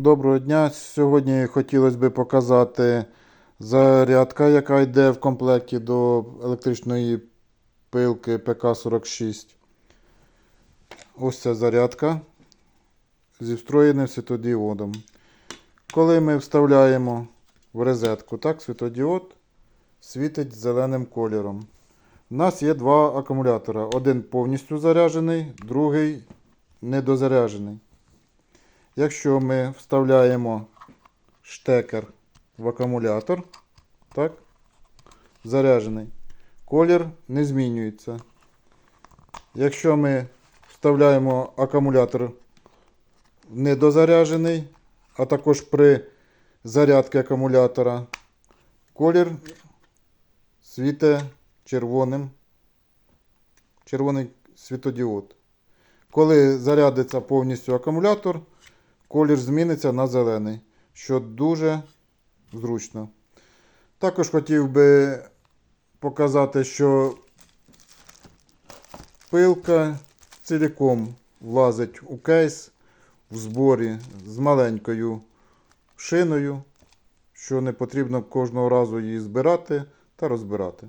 Доброго дня. Сьогодні хотілося б показати зарядка, яка йде в комплекті до електричної пилки ПК-46. Ось ця зарядка зі встроєним світодіодом. Коли ми вставляємо в розетку, так, світодіод світить зеленим кольором. У нас є два акумулятора. Один повністю заряджений, другий недозаряджений. Якщо ми вставляємо штекер в акумулятор, так, заряджений, колір не змінюється. Якщо ми вставляємо акумулятор недозаряджений, а також при зарядці акумулятора, колір світе червоним, червоний світодіод. Коли зарядиться повністю акумулятор, колір зміниться на зелений, що дуже зручно. Також хотів би показати, що пилка цілком влазить у кейс в зборі з маленькою шиною, що не потрібно кожного разу її збирати та розбирати.